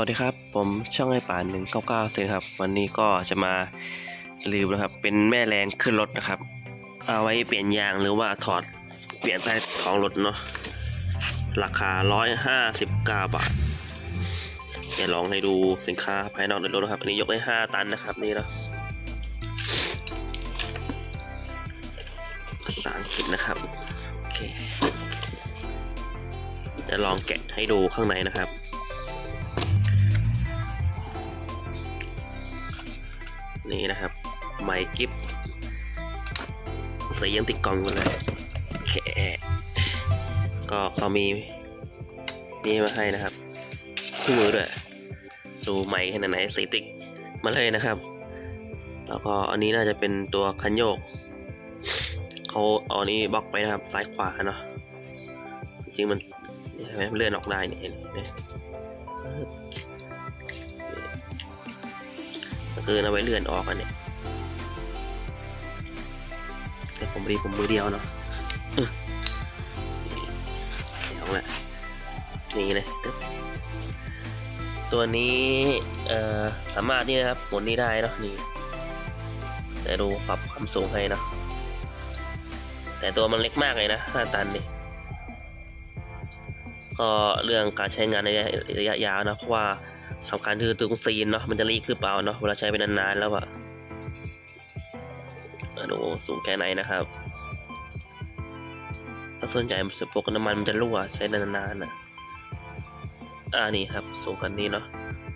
วัสดีครับ ผมช่างไอป่านหนึ่งเก้าเก้าเซนครับ วันนี้ก็จะมารีวิวนะครับ เป็นแม่แรงขึ้นรถนะครับ เอาไว้เปลี่ยนยางหรือว่าถอดเปลี่ยนใต้ท้องรถเนาะราคาร้อยห้าสิบเก้าบาทเดี๋ยวลองให้ดูสินค้าภายนอกในรถนะครับ อันนี้ยกได้ห้าตันนะครับนี่เนาะภาษาอังกฤษนะครับโอเคเดี๋ยวลองแกะให้ดูข้างในนะครับ นี่นะครับไมค์กิฟใส่ยังติดกล่องอยู่เลยโอเคก็เขามีนี่มาให้นะครับคู่มือด้วยดูไมค์ขนาดไหนสีติกมาเลยนะครับ แล้วก็อันนี้น่าจะเป็นตัวคันโยกเขาเอาอันนี้บล็อกไปนะครับ ซ้ายขวาเนาะจริงมันเห็นไหมเลื่อนออกได้เนี่ย ก็คือเอาไว้เลื่อนออกอันเนี่ยแต่ผมดีผมมือเดียวเนาะเดี๋ยวแหละนี่เลยตัวนี้เอ่อสามารถนี่นะครับหมุนนี่ได้เนาะนี่แต่ดูปรับความสูงให้เนาะแต่ตัวมันเล็กมากเลยนะห้าตันนี่ก็เรื่องการใช้งานในระยะยาวนะเพราะว่า สำคัญคือตรงซีนเนาะมันจะรีคือเปล่าเนาะเวลาใช้ไปนานๆแล้วอะอะดูสูงแค่ไหนนะครับถ้าส่วนใหญ่มันจะพวกน้ำมันมันจะรั่วใช้นานๆนะอ่านี่ครับ สูงกันนี้เนาะ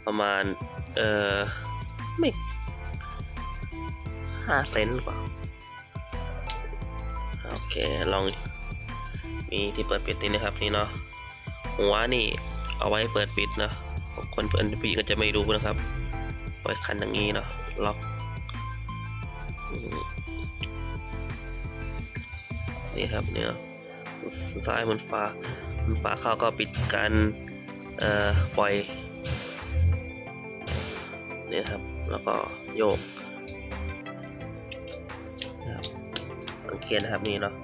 ประมาณ เอ่อไม่ห้าเซนหรือเปล่าโอเคลองมีที่เปิดปิดนี่นะครับนี่เนาะหัวนี่เอาไว้เปิดปิดเนาะ คนเปิดปิดก็จะไม่รู้นะครับไว้คันอย่างนี้เนาะล็อกนี่ครับเนี่ยซ้ายมันฟ้ามันฟ้าเข้าก็ปิดการเอ่อปล่อยนี่ครับ แล้วก็โยกนะครับสังเกตนะครับนี่เนาะ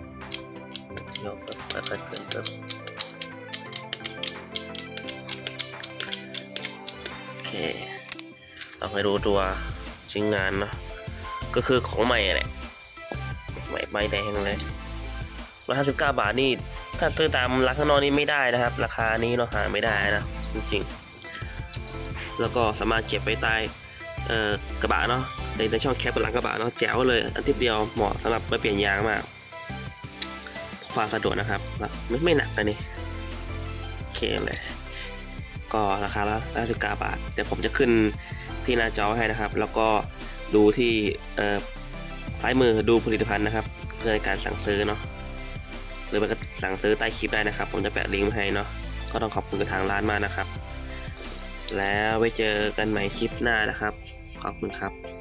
โยกก็ค่อยๆขึ้นครับ เคเราไปดูตัวชิ้นงานเนาะก็คือของใหม่แหละใหม่ใบแดงเลยร้อยห้าสิบเก้าบาทนี่ถ้าซื้อตามร้านข้างนอกนี่ไม่ได้นะครับ ราคานี้เราหาไม่ได้นะจริงๆ แล้วก็สามารถเก็บไว้ใต้เอ่อกระบะเนาะในในช่องแคปหลังกระบะเนาะแจ๋วเลย อันที่เดียวเหมาะสำหรับไปเปลี่ยนยางมากความสะดวกนะครับ ไม่ไม่หนักอันนี้โอเคเลย ก็ราคาละ59บาท เดี๋ยวผมจะขึ้นที่หน้าจอให้นะครับ แล้วก็ดูที่ซ้ายมือดูผลิตภัณฑ์นะครับ เพื่อในการสั่งซื้อเนาะหรือไปก็สั่งซื้อใต้คลิปได้นะครับ ผมจะแปะลิงก์ให้เนาะก็ต้องขอบคุณกับทางร้านมากนะครับ แล้วไว้เจอกันใหม่คลิปหน้านะครับ ขอบคุณครับ